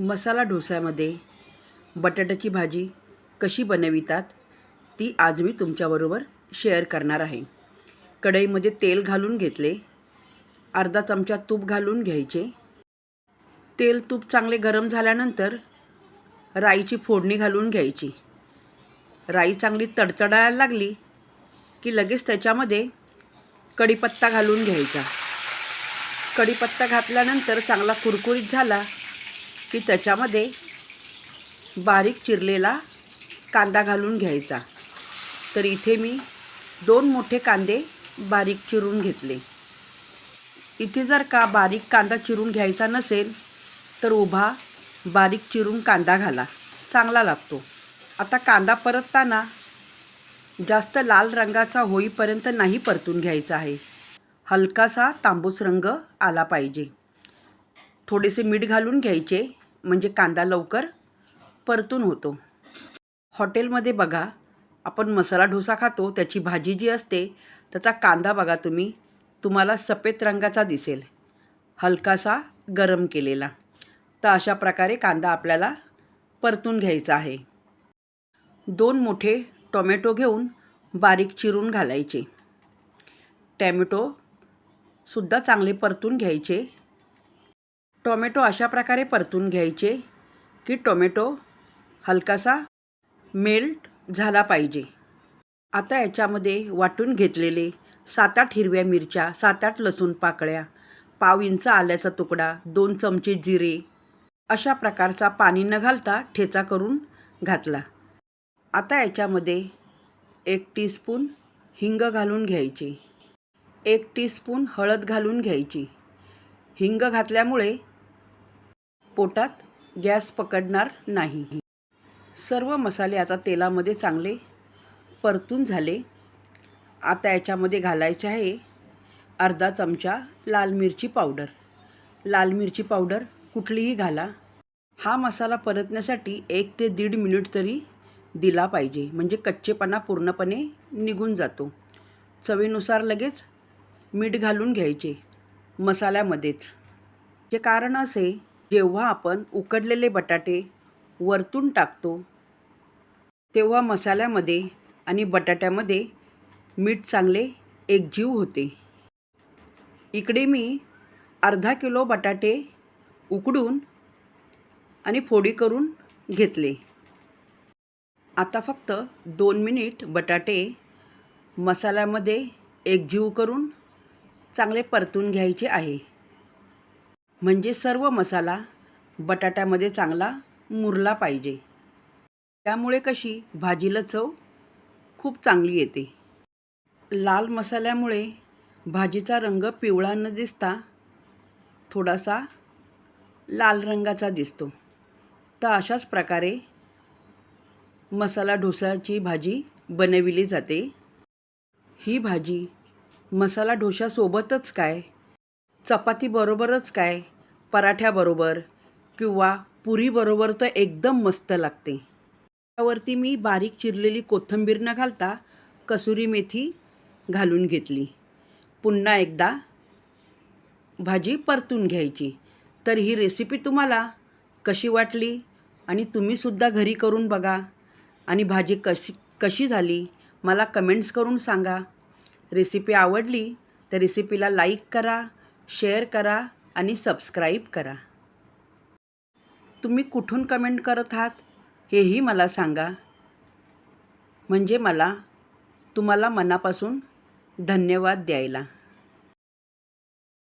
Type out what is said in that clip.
मसाला डोस्यामध्ये बटाट्याची भाजी कशी बनवितात ती आज मी तुमच्याबरोबर शेअर करणार आहे. कढईमध्ये तेल घालून घेतले अर्धा चमचा तूप घालून घ्यायचे. तेल तूप चांगले गरम झाल्यानंतर राईची फोडणी घालून घ्यायची. राई चांगली तडतडायला लागली की लगेच त्याच्यामध्ये कढीपत्ता घालून घ्यायचा. कढीपत्ता घातल्यानंतर चांगला कुरकुरीत झाला की त्याच्यामध्ये बारीक चिरलेला कांदा घालून घ्यायचा. तर इथे मी दोन मोठे कांदे बारीक चिरून घेतले. इथे जर का बारीक कांदा चिरून घ्यायचा नसेल तर उभा बारीक चिरून कांदा घाला. चांगला लागतो. आता कांदा परतताना जास्त लाल रंगाचा होईपर्यंत नाही परतून घ्यायचा आहे. हलकासा तांबूस रंग आला पाहिजे. थोडेसे मीठ घालून घ्यायचे. म्हणजे कांदा लवकर परतून होतो. हॉटेलमध्ये बघा आपण मसाला डोसा खातो त्याची भाजी जी असते त्याचा कांदा बघा तुम्ही तुम्हाला सफेद रंगाचा दिसेल हलकासा गरम केलेला. तर अशा प्रकारे कांदा आपल्याला परतून घ्यायचा आहे. दोन मोठे टोमॅटो घेऊन बारीक चिरून घालायचे. टॅमॅटोसुद्धा चांगले परतून घ्यायचे. टोमॅटो अशा प्रकारे परतून घ्यायचे की टोमॅटो हलकासा मेल्ट झाला पाहिजे. आता याच्यामध्ये वाटून घेतलेले सात आठ हिरव्या मिरच्या सात आठ लसूण पाकळ्या पाव इंच आल्याचा तुकडा दोन चमचे जिरे अशा प्रकारचा पाणी न घालता ठेचा करून घातला. आता याच्यामध्ये एक टीस्पून हिंग घालून घ्यायची. एक टीस्पून हळद घालून घ्यायची. हिंग घातल्यामुळे पोटात गॅस पकडणार नाही. सर्व मसाले आता तेलामध्ये चांगले परतून झाले. आता याच्यामध्ये घालायचे आहे अर्धा चमचा लाल मिरची पावडर. लाल मिरची पावडर कुठलीही घाला. हा मसाला परतण्यासाठी एक ते दीड मिनिट तरी दिला पाहिजे. म्हणजे कच्चेपणा पूर्णपणे निघून जातो. चवीनुसार लगेच मीठ घालून घ्यायचे मसाल्यामध्येच. जे कारण असे जेव्हा आपण उकडलेले बटाटे वरतून टाकतो तेव्हा मसाल्यामध्ये आणि बटाट्यामध्ये मीठ चांगले एकजीव होते. इकडे मी अर्धा किलो बटाटे उकडून आणि फोडी करून घेतले. आता फक्त दोन मिनिट बटाटे मसाल्यामध्ये एकजीव करून चांगले परतून घ्यायचे आहे. म्हणजे सर्व मसाला बटाट्यामध्ये चांगला मुरला पाहिजे. त्यामुळे कशी? भाजीला चव खूप चांगली येते. लाल मसाल्यामुळे भाजीचा रंग पिवळा न दिसता थोडासा लाल रंगाचा दिसतो. तर अशाच प्रकारे मसाला डोसाची भाजी बनविली जाते. ही भाजी मसाला डोशासोबतच काय चपातीबरोबरच काय? पराठ्याबरोबर किंवा पुरीबरोबर तर एकदम मस्त लागते. त्यावरती मी बारीक चिरलेली कोथिंबीर न घालता कसुरी मेथी घालून घेतली. पुन्हा एकदा भाजी परतून घ्यायची. तर ही रेसिपी तुम्हाला कशी वाटली आणि तुम्हीसुद्धा घरी करून बघा. आणि भाजी कशी कशी झाली मला कमेंट्स करून सांगा. रेसिपी आवडली तर रेसिपीला लाईक करा. शेअर करा आणि सबस्क्राईब करा. तुम्ही कुठून कमेंट करत आहात हेही मला सांगा. म्हणजे मला तुम्हाला मनापासून धन्यवाद द्यायला.